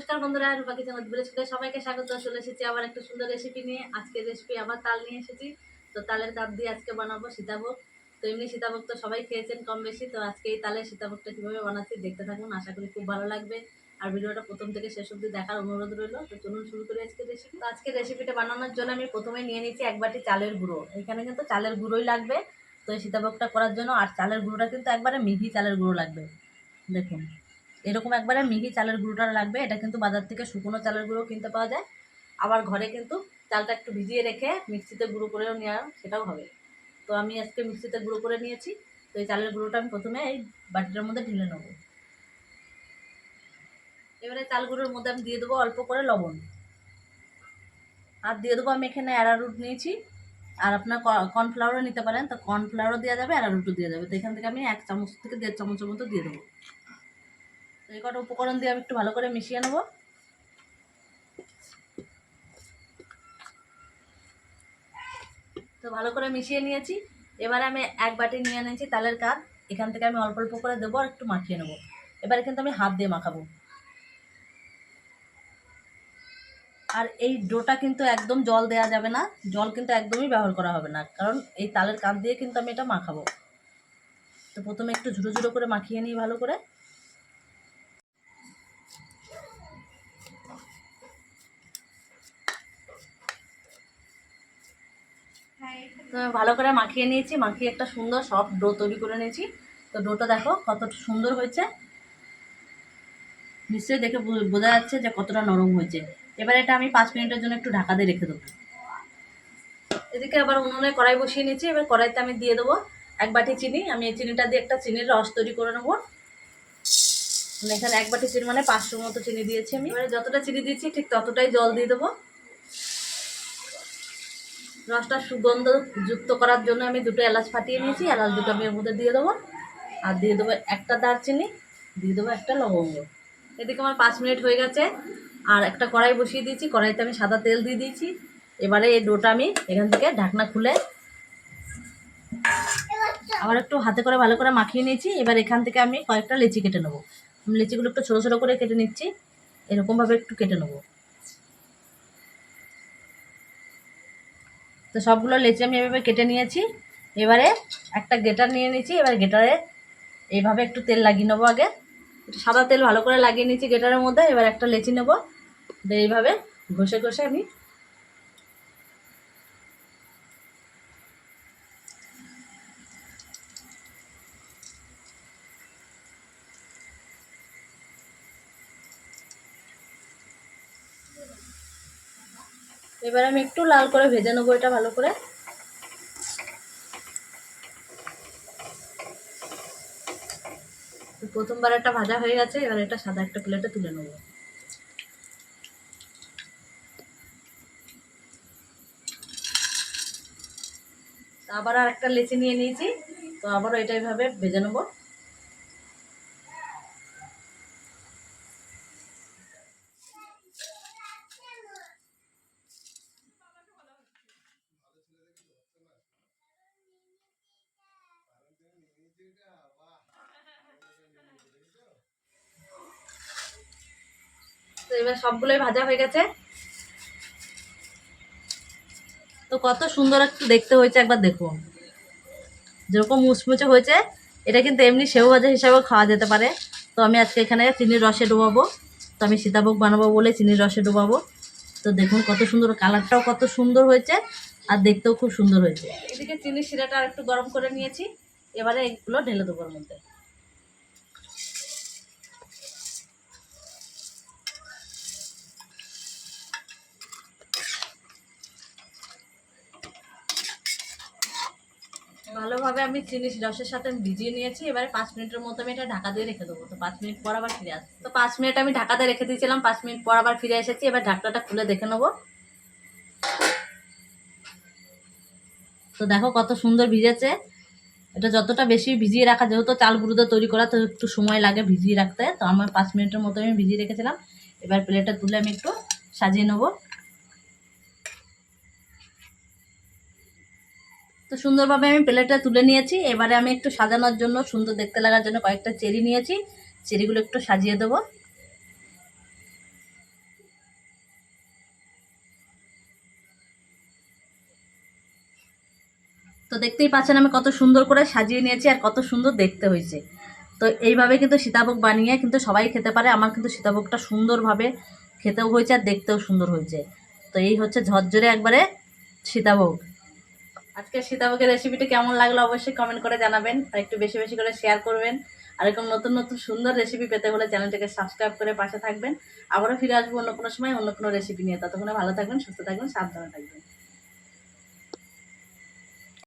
নমস্কার বন্ধুরা, রূপা কিচেন বিলেজকে সবাইকে স্বাগত। চলে এসেছি আবার একটা সুন্দর রেসিপি নিয়ে। আজকে রেসিপি আবার তাল নিয়ে এসেছি। তো তালের কাপ দিয়ে আজকে বানাবো সীতাভোগ। তো এমনি সীতাভোগ তো সবাই খেয়েছেন কম বেশি তো আজকে এই তালের সীতাভোগটা কীভাবে বানাচ্ছি দেখতে থাকুন, আশা করি খুব ভালো লাগবে। আর ভিডিওটা প্রথম থেকে শেষ অবধি দেখার অনুরোধ রইল। তো চলুন শুরু করি আজকে রেসিপি তো আজকে রেসিপিটা বানানোর জন্য আমি প্রথমে নিয়ে নিচ্ছি এক বাটি চালের গুঁড়ো। এখানে কিন্তু চালের গুঁড়োই লাগবে। তো এই সীতাভোগটা করার জন্য, আর চালের গুঁড়োটা কিন্তু একবারে মিহি চালের গুঁড়ো লাগবে। দেখুন। এরকম একবারে মিহি চালের গুঁড়োটা লাগবে, এটা কিন্তু বাজার থেকে শুকনো চালের গুঁড়ো কিনতে পাওয়া যায়। আবার ঘরে কিন্তু চালটা একটু ভিজিয়ে রেখে মিক্সিতে গুঁড়ো করেও নেওয়া সেটাও হবে। তো আমি আজকে মিক্সিতে গুঁড়ো করে নিয়েছি, তো এই চালের গুঁড়োটা আমি প্রথমে এই বাটিটার মধ্যে ঢেলে নেব। এবারে চাল গুঁড়োর মধ্যে আমি দিয়ে দেবো অল্প করে লবণ। আর দিয়ে দেবো আমি এখানে অ্যারারুট নিয়েছি। আর আপনার কর্নফ্লাওয়ারও নিতে পারেন, তো কর্নফ্লাওয়ারও দেওয়া যাবে, অ্যারারুটও দেওয়া যাবে। তো এখান থেকে আমি এক চামচ থেকে দেড় চামচের মতো দিয়ে দেবো। এই কটা উপকরণ দিয়ে আমি একটু ভালো করে মিশিয়ে নেব। তো ভালো করে মিশিয়ে নিয়েছি। এবারে আমি এক বাটি নিয়ে নিয়েছি তালের কাপ। এখান থেকে আমি অল্প অল্প করে দেবো আর একটু মাখিয়ে নেব। এবারে কিন্তু আমি হাত দিয়ে মাখাবো। আর এই ডোটা কিন্তু একদম জল দেওয়া যাবে না। জল কিন্তু একদমই ব্যবহার করা হবে না। কারণ এই তালের কাপ দিয়ে কিন্তু আমি এটা মাখাবো। তো প্রথমে একটু ঝুড়ো ঝুড়ো করে মাখিয়ে নিই ভালো করে। তো ভালো করে মাখিয়ে নিয়েছি, মাখিয়ে একটা সুন্দর সফট ডো তৈরি করে নিয়েছি। তো ডোটা দেখো কত সুন্দর হয়েছে। নিশ্চয়ই দেখে বোঝা যাচ্ছে যে কতটা নরম হয়েছে। এবার এটা আমি পাঁচ মিনিটের জন্য একটু ঢাকা দিয়ে রেখে দেবো। এদিকে আবার উনুনে কড়াই বসিয়ে নিয়েছি, এবার কড়াইতে আমি দিয়ে দেবো এক বাটি চিনি। আমি এই চিনিটা দিয়ে একটা চিনির রস তৈরি করে নেব। মানে এখানে এক বাটি চিনি মানে পাঁচশোর মতো চিনি দিয়েছি আমি। এবারে যতটা চিনি দিয়েছি ঠিক ততটাই জল দিয়ে দেবো। রসটা সুগন্ধ যুক্ত করার জন্য আমি দুটো এলাচ ফাটিয়ে নিয়েছি। এলাচ দুটো আমি এর মধ্যে দিয়ে দেবো। আর দিয়ে দেবো একটা দারচিনি, দিয়ে দেবো একটা লবঙ্গ। এদিকে আমার পাঁচ মিনিট হয়ে গেছে। আর একটা কড়াই বসিয়ে দিয়েছি। কড়াইতে আমি সাদা তেল দিয়ে দিয়েছি। এবারে এই ডোটা আমি এখান থেকে ঢাকনা খুলে আবার একটু হাতে করে ভালো করে মাখিয়ে নিয়েছি। এবার এখান থেকে আমি কয়েকটা লেচি কেটে নেব। লেচিগুলো একটু ছোটো ছোটো করে কেটে নিচ্ছি। এরকমভাবে একটু কেটে নেব। তো সবগুলো লেচি আমি এভাবে কেটে নিয়েছি। এবারে একটা গেটার নিয়ে নিয়েছি, এবার গেটারে এইভাবে একটু তেল লাগিয়ে নেব আগে। সাদা তেল ভালো করে লাগিয়ে নিয়েছি গেটারের মধ্যে, এবার একটা লেচি নেব। এইভাবে ঘষে ঘষে আমি এবার আমি একটু লাল করে ভেজে নেব এটা ভালো করে। প্রথমবার একটা ভাজা হয়ে গেছে, এবার এটা সাদা একটা প্লেটে তুলে নেব। আবার আর একটা লেচি নিয়ে নিয়েছি, তো আবারও এটা এইভাবে ভেজে নেব। তো এবার সবগুলোই ভাজা হয়ে গেছে। তো কত সুন্দর একটু দেখতে হয়েছে, একবার দেখুন। যেরকম মুচমুচে হয়েছে, এটা কিন্তু এমনি সেও ভাজা হিসাবেও খাওয়া যেতে পারে। তো আমি আজকে এখানে চিনির রসে ডোবাবো। তো আমি সীতাভোগ বানাবো বলে চিনির রসে ডোবাবো। তো দেখুন কত সুন্দর, কালারটাও কত সুন্দর হয়েছে আর দেখতেও খুব সুন্দর হয়েছে। এদিকে চিনির শিরাটা আর একটু গরম করে নিয়েছি। এবারে এগুলো ঢেলে দেবো মধ্যে। ভালোভাবে আমি চিনি রসের সাথে আমি ভিজিয়ে নিয়েছি। এবারে পাঁচ মিনিটের মতো আমি এটা ঢাকা দিয়ে রেখে দেবো। তো পাঁচ মিনিট পর আবার ফিরে আসব তো পাঁচ মিনিট আমি ঢাকাতে রেখে দিয়েছিলাম, পাঁচ মিনিট পর আবার ফিরে এসেছি। এবার ঢাকনাটা খুলে দেখে নেব। তো দেখো কত সুন্দর ভিজেছে। এটা যতটা বেশি ভিজিয়ে রাখা, যেহেতু চাল গুঁড়োতে তৈরি করা, তো একটু সময় লাগে ভিজিয়ে রাখতে। তো আমার পাঁচ মিনিটের মতো আমি ভিজিয়ে রেখেছিলাম। এবার প্লেটটা তুলে আমি একটু সাজিয়ে নেব। তো সুন্দরভাবে আমি প্লেটটা তুলে নিয়েছি। এবারে আমি একটু সাজানোর জন্য, সুন্দর দেখতে লাগার জন্য কয়েকটা চেরি নিয়েছি। চেরিগুলো একটু সাজিয়ে দেবো। তো দেখতেই পাচ্ছেন আমি কত সুন্দর করে সাজিয়ে নিয়েছি আর কত সুন্দর দেখতে হয়েছে। তো এইভাবে কিন্তু সীতাভোগ বানিয়ে কিন্তু সবাই খেতে পারে। আমার কিন্তু সীতাভোগটা সুন্দরভাবে খেতেও হয়েছে আর দেখতেও সুন্দর হয়েছে। তো এই হচ্ছে ঝরঝরে একবারে সীতাভোগ। আজকে সীতাভোগের রেসিপিটা কেমন লাগল অবশ্যই কমেন্ট করে জানাবেন আর একটু বেশি বেশি করে শেয়ার করবেন। আর এরকম নতুন নতুন সুন্দর রেসিপি পেতে হলে চ্যানেলটাকে সাবস্ক্রাইব করে পাশে থাকবেন। আবারও ফিরে আসব অন্য কোনো সময় অন্য কোনো রেসিপি নিয়ে। ততক্ষণে ভালো থাকবেন, সুস্থ থাকবেন, সাবধানে থাকবেন।